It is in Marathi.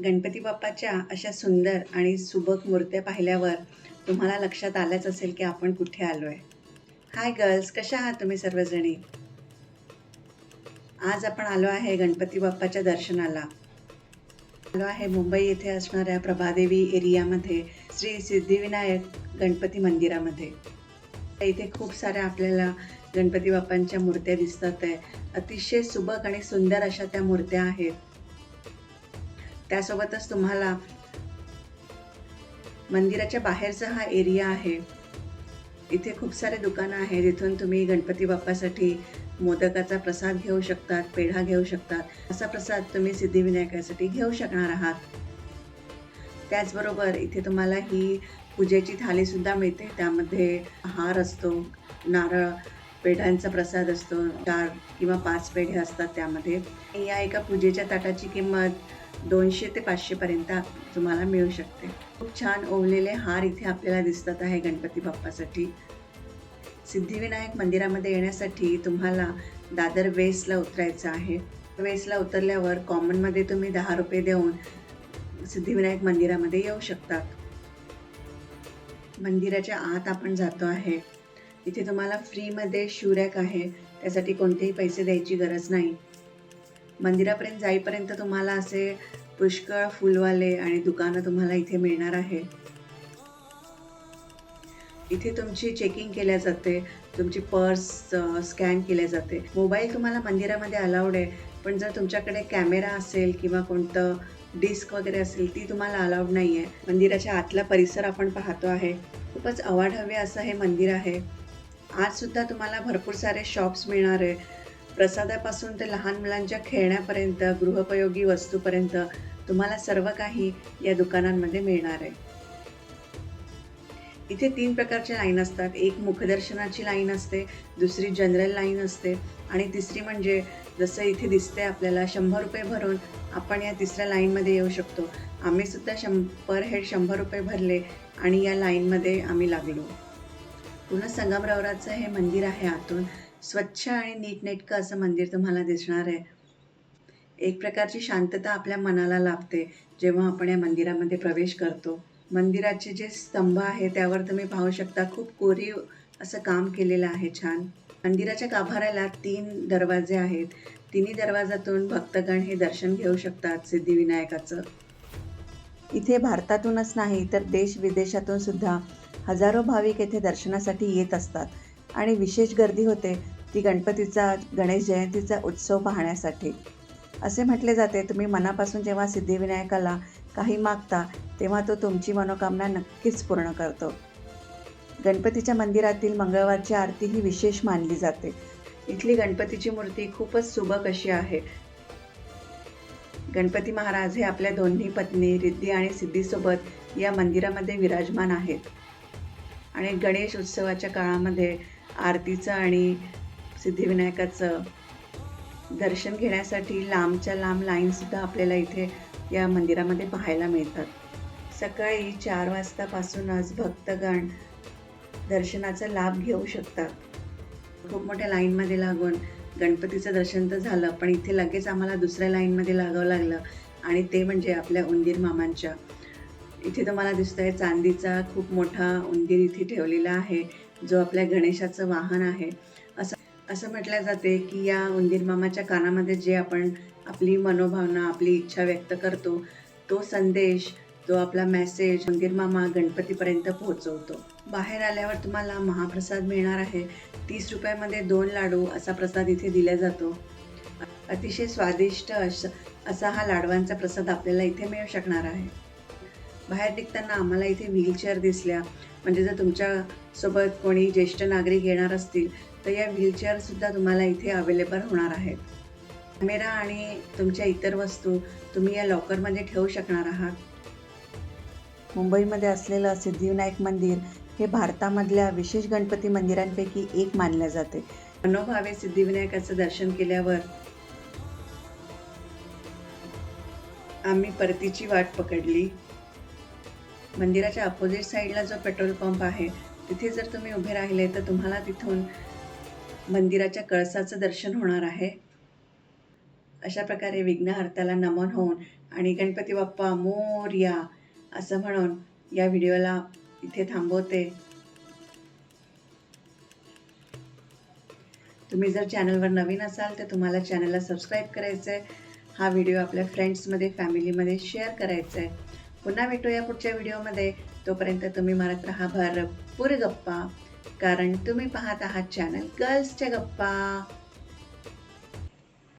गणपती बाप्पाच्या अशा सुंदर आणि सुबक मूर्त्या पाहिल्यावर तुम्हाला लक्षात आलंच असेल की आपण कुठे आलो आहे हाय गर्ल्स कशा आहात तुम्ही सर्वजणी? आज आपण आलो आहे गणपती बाप्पाच्या दर्शनाला. आलो आहे मुंबई येथे असणाऱ्या प्रभादेवी एरियामध्ये श्री सिद्धिविनायक गणपती मंदिरामध्ये. इथे खूप साऱ्या आपल्याला गणपती बाप्पांच्या मूर्त्या दिसतात आहे. अतिशय सुबक आणि सुंदर अशा त्या मूर्त्या आहेत. त्यासोबतच तुम्हाला मंदिराच्या बाहेरचा हा एरिया आहे. इथे खूप सारे दुकानं आहेत. जिथून तुम्ही गणपती बाप्पासाठी मोदकाचा प्रसाद घेऊ शकतात पेढा घेऊ शकतात. असा प्रसाद तुम्ही सिद्धिविनायकासाठी घेऊ शकणार आहात. त्याचबरोबर इथे तुम्हाला ही पूजेची थालीसुद्धा मिळते. त्यामध्ये हार असतो नारळ पेढ्यांचा प्रसाद असतो चार किंवा पाच पेढे असतात त्यामध्ये. या एका पूजेच्या ताटाची किंमत दोनशे ते पाचशेपर्यंत तुम्हाला मिळू शकते. खूप छान ओवलेले हार इथे आपल्याला दिसतात आहे गणपती बाप्पासाठी. सिद्धिविनायक मंदिरामध्ये येण्यासाठी तुम्हाला दादर वेस्टला उतरायचं आहे. वेस्टला उतरल्यावर कॉमनमध्ये तुम्ही दहा रुपये देऊन सिद्धिविनायक मंदिरामध्ये येऊ शकतात. मंदिराच्या आत आपण जातो आहे. इथे तुम्हाला फ्रीमध्ये शिवरॅक आहे. त्यासाठी कोणतेही पैसे द्यायची गरज नाही. मंदिरापर्यंत जाईपर्यंत तुम्हाला असे पुष्कळ फुलवाले आणि दुकानं तुम्हाला इथे मिळणार आहे. इथे तुमची चेकिंग केल्या जाते तुमची पर्स स्कॅन केल्या जाते. मोबाईल तुम्हाला मंदिरामध्ये अलाउड आहे पण जर तुमच्याकडे कॅमेरा असेल किंवा कोणतं डिस्क वगैरे असेल ती तुम्हाला अलाउड नाही आहे मंदिराच्या आतला परिसर आपण पाहतो आहे. खूपच अवाढव्य असं हे मंदिर आहे. आजसुद्धा तुम्हाला भरपूर सारे शॉप्स मिळणार आहे. प्रसादापासून ते लहान मुलांच्या खेळण्यापर्यंत गृहोपयोगी वस्तूपर्यंत तुम्हाला सर्व काही या दुकानांमध्ये मिळणार आहे. इथे तीन प्रकारच्या लाईन असतात. एक मुखदर्शनाची लाईन असते दुसरी जनरल लाईन असते आणि तिसरी म्हणजे जसं इथे दिसते आपल्याला शंभर रुपये भरून आपण या तिसऱ्या लाईनमध्ये येऊ शकतो. आम्ही सुद्धा शं पर हेड शंभर रुपये भरले आणि या लाईनमध्ये आम्ही लागलो. पुन्हा संगमरवराचं हे मंदिर आहे आतून. स्वच्छ आणि नीटनेटकं असं मंदिर तुम्हाला दिसणार आहे. एक प्रकारची शांतता आपल्या मनाला लाभते जेव्हा आपण या मंदिरामध्ये प्रवेश करतो. मंदिराचे जे स्तंभ आहे त्यावर तुम्ही पाहू शकता खूप कोरीव असं काम केलेलं आहे छान. मंदिराच्या गाभाऱ्याला तीन दरवाजे आहेत. तिन्ही दरवाजातून भक्तगण हे दर्शन घेऊ शकतात सिद्धिविनायकाचं. इथे भारतातूनच नाही तर देश विदेशातून सुद्धा हजारो भाविक येथे दर्शनासाठी येत असतात. आणि विशेष गर्दी होते ती गणपतीचा गणेश जयंतीचा उत्सव पाहण्यासाठी. असे म्हटले जाते तुम्ही मनापासून जेव्हा सिद्धिविनायकाला काही मागता तेव्हा तो तुमची मनोकामना नक्कीच पूर्ण करतो. गणपतीच्या मंदिरातील मंगळवारची आरती ही विशेष मानली जाते. इथली गणपतीची मूर्ती खूपच सुबक अशी आहे? गणपती महाराज हे आपल्या दोन्ही पत्नी रिद्धी आणि सिद्धीसोबत या मंदिरामध्ये विराजमान आहेत. आणि गणेश उत्सवाच्या काळामध्ये आरतीचं आणि सिद्धिविनायकाचं दर्शन घेण्यासाठी लांबच्या लांब लाईनसुद्धा आपल्याला इथे या मंदिरामध्ये पाहायला मिळतात. सकाळी चार वाजतापासूनच भक्तगण दर्शनाचा लाभ घेऊ शकतात. खूप मोठ्या लाईनमध्ये लागून गणपतीचं दर्शन तर झालं पण इथे लगेच आम्हाला दुसऱ्या लाईनमध्ये लागावं लागलं आणि ते म्हणजे आपल्या उंदीर मामांच्या. इथे तुम्हाला दिसतंय चांदीचा खूप मोठा उंदीर इथे ठेवलेला आहे. जो आपल्या गणेशाचं वाहन आहे. असं असं म्हटलं जाते की या उंदीर मामाच्या कानामध्ये जे आपण आपली मनोभावना आपली इच्छा व्यक्त करतो तो संदेश तो आपला मेसेज उंदीर मामा गणपतीपर्यंत पोहोचवतो. बाहेर आल्यावर तुम्हाला महाप्रसाद मिळणार आहे. तीस रुपयामध्ये दोन लाडू असा प्रसाद इथे दिला जातो. अतिशय स्वादिष्ट असं असा हा लाडवांचा प्रसाद आपल्याला इथे मिळू शकणार आहे. बाहेर निघताना आम्हाला इथे व्हीलचेअर दिसल्या. म्हणजे जर तुमच्यासोबत कोणी ज्येष्ठ नागरिक येणार असतील तर या व्हीलचेअरसुद्धा तुम्हाला इथे अवेलेबल होणार आहेत. कॅमेरा आणि तुमच्या इतर वस्तू तुम्ही या लॉकरमध्ये ठेवू शकणार आहात. मुंबईमध्ये असलेलं सिद्धिविनायक मंदिर हे भारतामधल्या विशेष गणपती मंदिरांपैकी एक मानले जाते. मनोभावे सिद्धिविनायकाचं दर्शन केल्यावर आम्ही परतीची वाट पकडली. मंदिराच्या अपोजिट साईडला जो पेट्रोल पंप आहे तिथे जर तुम्ही उभे राहिले तर तुम्हाला तिथून मंदिराच्या कळसाचं दर्शन होणार आहे. अशा प्रकारे विघ्नहर्त्याला नमन होऊन आणि गणपती बाप्पा मोरया असं म्हणून या व्हिडिओला इथे थांबवते. तुम्ही जर चॅनलवर नवीन असाल तर तुम्हाला चॅनलला सबस्क्राईब करायचं आहे हा व्हिडिओ आपल्या फ्रेंड्समध्ये फॅमिलीमध्ये शेअर करायचा आहे पुन्हा भेटूया पुढच्या व्हिडिओमध्ये. तोपर्यंत तुम्ही मारत राहा भरपूर गप्पा. कारण तुम्ही पाहत आहात चॅनल गर्ल्सच्या गप्पा.